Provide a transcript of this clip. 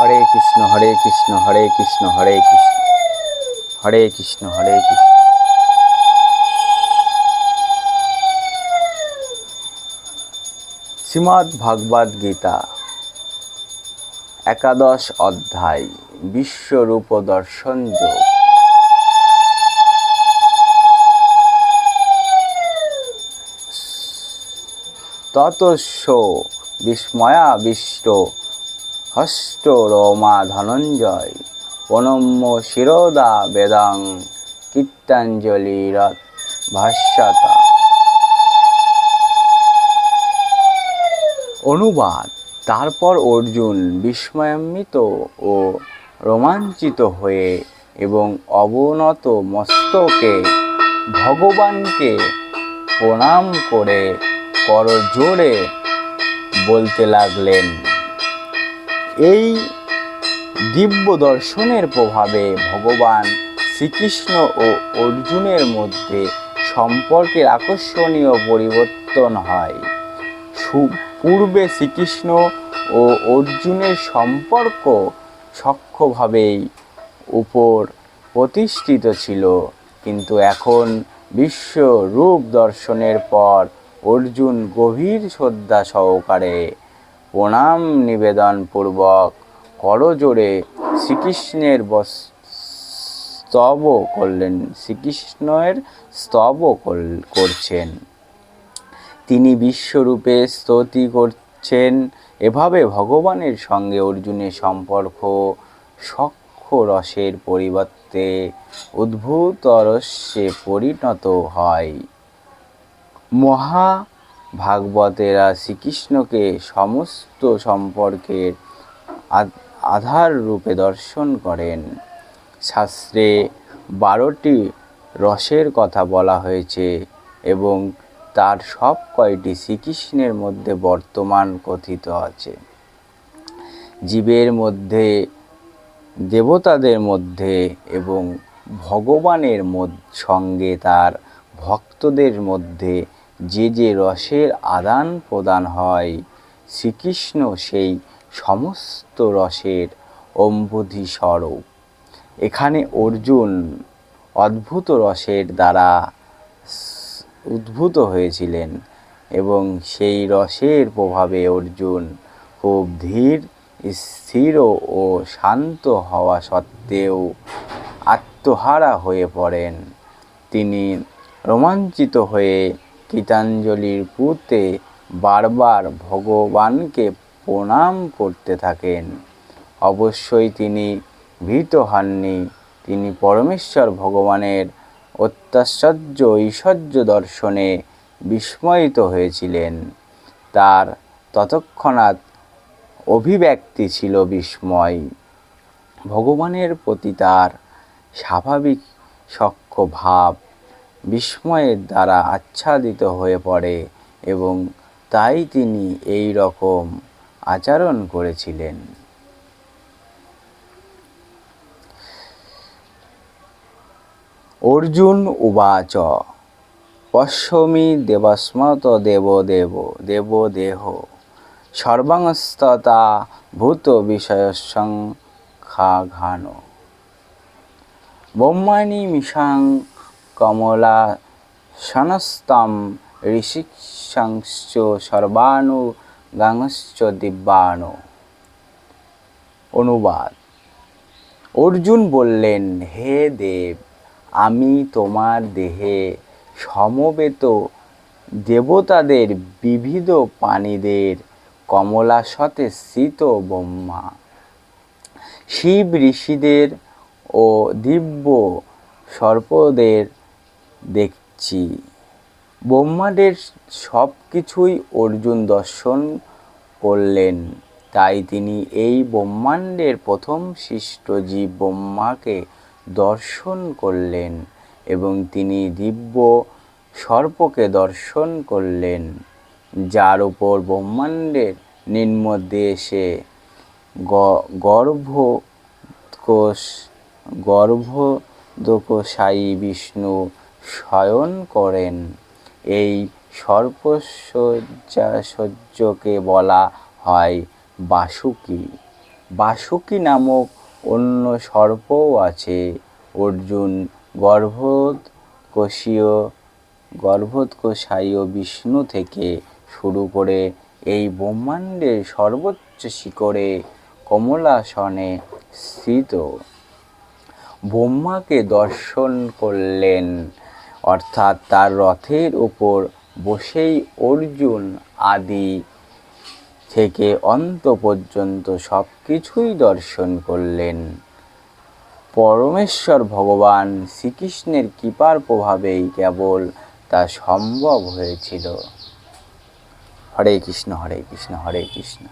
হরে কৃষ্ণ হরে কৃষ্ণ হরে কৃষ্ণ হরে কৃষ্ণ হরে কৃষ্ণ হরে কৃষ্ণ। শ্রীমদ্ ভাগবত গীতা, একাদশ অধ্যায়, বিশ্বরূপ দর্শন যোগ। ততস্য বিস্ময়াবিষ্ট হস্ত রমা ধনঞ্জয় প্রণম্য শিরোদা বেদাং কীর্তাঞ্জলিরত ভাষ্যতা। অনুবাদ, তারপর অর্জুন বিস্ময়ান্বিত ও রোমাঞ্চিত হয়ে এবং অবনত মস্তকে ভগবানকে প্রণাম করে করজোড়ে বলতে লাগলেন। এই দিব্য দর্শনের প্রভাবে ভগবান শ্রীকৃষ্ণ ও অর্জুনের মধ্যে সম্পর্কের আকর্ষণীয় পরিবর্তন হয়। পূর্বে শ্রীকৃষ্ণ ও অর্জুনের সম্পর্ক সক্ষভাবেই উপর প্রতিষ্ঠিত ছিল, কিন্তু এখন বিশ্ব রূপ দর্শনের পর অর্জুন গভীর শ্রদ্ধা সহকারে প্রণাম নিবেদন পূর্বক করজোড়ে শ্রীকৃষ্ণের স্তব করলেন, শ্রীকৃষ্ণের স্তব কর- করছেন। তিনি বিশ্বরূপে স্তুতি করছেন। এভাবে ভগবানের সঙ্গে অর্জুনের সম্পর্ক রসের পরিবর্তে উদ্ভূত রস্যে পরিণত হয়। মহা ভাগবতেরা শ্রীকৃষ্ণকে সমস্ত সম্পর্কের আধার রূপে দর্শন করেন। শাস্ত্রে বারোটি রসের কথা বলা হয়েছে এবং তার সব কয়টি শ্রীকৃষ্ণের মধ্যে বর্তমান কথিত আছে। জীবের মধ্যে, দেবতাদের মধ্যে এবং ভগবানের সঙ্গে তার ভক্তদের মধ্যে যে যে রসের আদান প্রদান হয়, শ্রীকৃষ্ণ সেই সমস্ত রসের অম্বুধি স্বরূপ এখানে অর্জুন অদ্ভুত রসের দ্বারা উদ্ভূত হয়েছিলেন এবং সেই রসের প্রভাবে অর্জুন খুব ধীর, স্থির ও শান্ত হওয়া সত্ত্বেও আত্মহারা হয়ে পড়েন। তিনি রোমাঞ্চিত হয়ে গীতাঞ্জলির পুঁতে বারবার ভগবানকে প্রণাম করতে থাকেন। অবশ্যই তিনি ভীত হননি। তিনি পরমেশ্বর ভগবানের অত্যাশ্চর্য ঐশ্বর্য দর্শনে বিস্ময়িত হয়েছিলেন। তার ততক্ষণাৎ অভিব্যক্তি ছিল বিস্ময়। ভগবানের প্রতি তার স্বাভাবিক সখ্য ভাব বিস্ময়ের দ্বারা আচ্ছাদিত হয়ে পড়ে এবং তাই তিনি এই রকম আচরণ করেছিলেন। অর্জুন উবাচ পশ্যমি দেবস্মত দেব দেব দেব দেহ, সর্বাংস্ততা ভূত বিষয়সংখ্যাঘান। ব্রহ্মাণি মিশাং কমলা সনস্তম ঋষিশংশ্চ সর্বাণু গাংশ্চ দিব্যাণু। অনুবাদ। অর্জুন বললেন, হে দেব, আমি তোমার দেহে সমবেত দেবতাদের বিবিধ প্রাণীদের কমলাসতে স্থিত ব্রহ্মা। শিব ঋষিদের ও দিব্য সর্পদের দেখছি। ব্রহ্মাণ্ডের সব কিছুই অর্জুন দর্শন করলেন। তাই তিনি এই ব্রহ্মাণ্ডের প্রথম সৃষ্ট জীব ব্রহ্মাকে দর্শন করলেন এবং তিনি দিব্য সর্পকে দর্শন করলেন, যার উপর ব্রহ্মাণ্ডের নিম্নদেশে গ- গর্ভ কোষ গর্ভদোকসায়ী বিষ্ণু শয়ন করেন। এই সর্পশয্যা সহ্যকে বলা হয় বাসুকী। বাসুকি নামক অন্য সর্পও আছে। অর্জুন গর্ভোৎকোষীয়, গর্ভোৎকোষায় বিষ্ণু থেকে শুরু করে এই ব্রহ্মাণ্ডের সর্বোচ্চ শিখরে কমলাসনে স্থিত। ব্রহ্মাকে দর্শন করলেন অর্থাৎ তার রথের উপর বসেই অর্জুন আদি থেকে অন্ত পর্যন্ত সব কিছুই দর্শন করলেন। পরমেশ্বর ভগবান শ্রীকৃষ্ণের কৃপার প্রভাবেই কেবল তা সম্ভব হয়েছিল। হরে কৃষ্ণ হরে কৃষ্ণ হরে কৃষ্ণ।